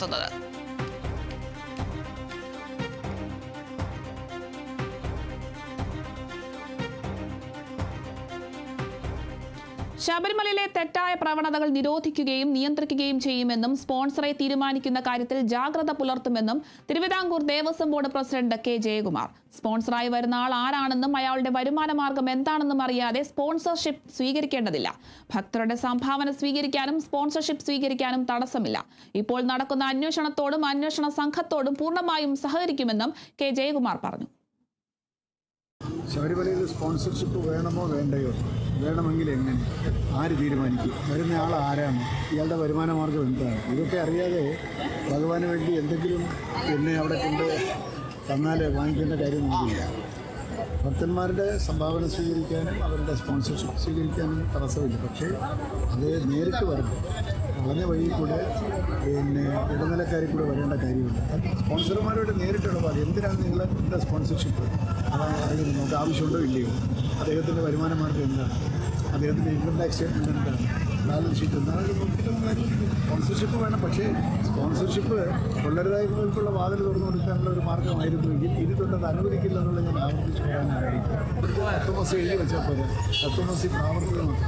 ことだ。ശബരിമലയിലെ തെറ്റായ പ്രവണതകൾ നിരോധിക്കുകയും നിയന്ത്രിക്കുകയും ചെയ്യുമെന്നും സ്പോൺസറെ തീരുമാനിക്കുന്ന കാര്യത്തിൽ ജാഗ്രത പുലർത്തുമെന്നും Thiruvithamkoor Devaswom board president K Jayakumar. സ്പോൺസറായി വരുന്ന ആൾ ആരാണെന്നും അയാളുടെ വരുമാന മാർഗം എന്താണെന്നും അറിയാതെ സ്പോൺസർഷിപ്പ് സ്വീകരിക്കേണ്ടതില്ല. ഭക്തരുടെ സംഭാവന സ്വീകരിക്കാനും സ്പോൺസർഷിപ്പ് സ്വീകരിക്കാനും തടസ്സമില്ല. ഇപ്പോൾ നടക്കുന്ന അന്വേഷണത്തോടും അന്വേഷണ സംഘത്തോടും പൂർണമായും സഹകരിക്കുമെന്നും കെ ജയകുമാർ പറഞ്ഞു. ശബരിമലയിൽ സ്പോൺസർഷിപ്പ് വേണമോ വേണ്ടയോ? വേണമെങ്കിൽ എങ്ങനെ? ആര് തീരുമാനിക്കും? വരുന്ന ആൾ ആരാണ്? ഇയാളുടെ വരുമാന മാർഗം എന്താണ്? ഇതൊക്കെ അറിയാതെ ഭഗവാന് വേണ്ടി എന്തെങ്കിലും എന്നെ അവിടെ കൊണ്ട് തന്നാൽ വാങ്ങിക്കേണ്ട കാര്യം നമുക്കില്ല ഭക്തന്മാരുടെ സംഭാവന സ്വീകരിക്കാനും അവരുടെ സ്പോൺസർഷിപ്പ് സ്വീകരിക്കാനും തടസ്സമില്ല. പക്ഷേ അത് നേരിട്ട് വരണം. വളഞ്ഞ വഴി കൂടെ പിന്നെ ഇടനിലക്കാരിൽ കൂടെ വരേണ്ട കാര്യമുണ്ട് സ്പോൺസർമാരോട് നേരിട്ടുള്ള എന്തിനാണ് നിങ്ങളുടെ സ്പോൺസർഷിപ്പ് അതാണ് നമുക്ക് ആവശ്യമുണ്ടോ ഇല്ലയോ? അദ്ദേഹത്തിന്റെ വരുമാന മാർഗം എന്താണ്? അദ്ദേഹത്തിന്റെ ഇൻകം ടാക്സ് സ്റ്റേറ്റ്മെന്റ് എന്താണ്? ബാലൻസ് ഷീറ്റ് എന്താണ്? സ്പോൺസർഷിപ്പ് വേണം. പക്ഷേ സ്പോൺസർഷിപ്പ് കൊള്ളരുതായ്മകൾക്കുള്ള വാതിൽ തുറന്നു കൊടുക്കാനുള്ള ഒരു മാർഗമായിരുന്നുവെങ്കിൽ ഇത് തൊട്ടത് അനുവദിക്കില്ല എന്നുള്ള ഞാൻ ആവർത്തിച്ച് പറയാനായിരിക്കും മാസം എഴുതി വെച്ചാൽ പോലെ തത്വമസി പ്രാവർത്തികമാക്കും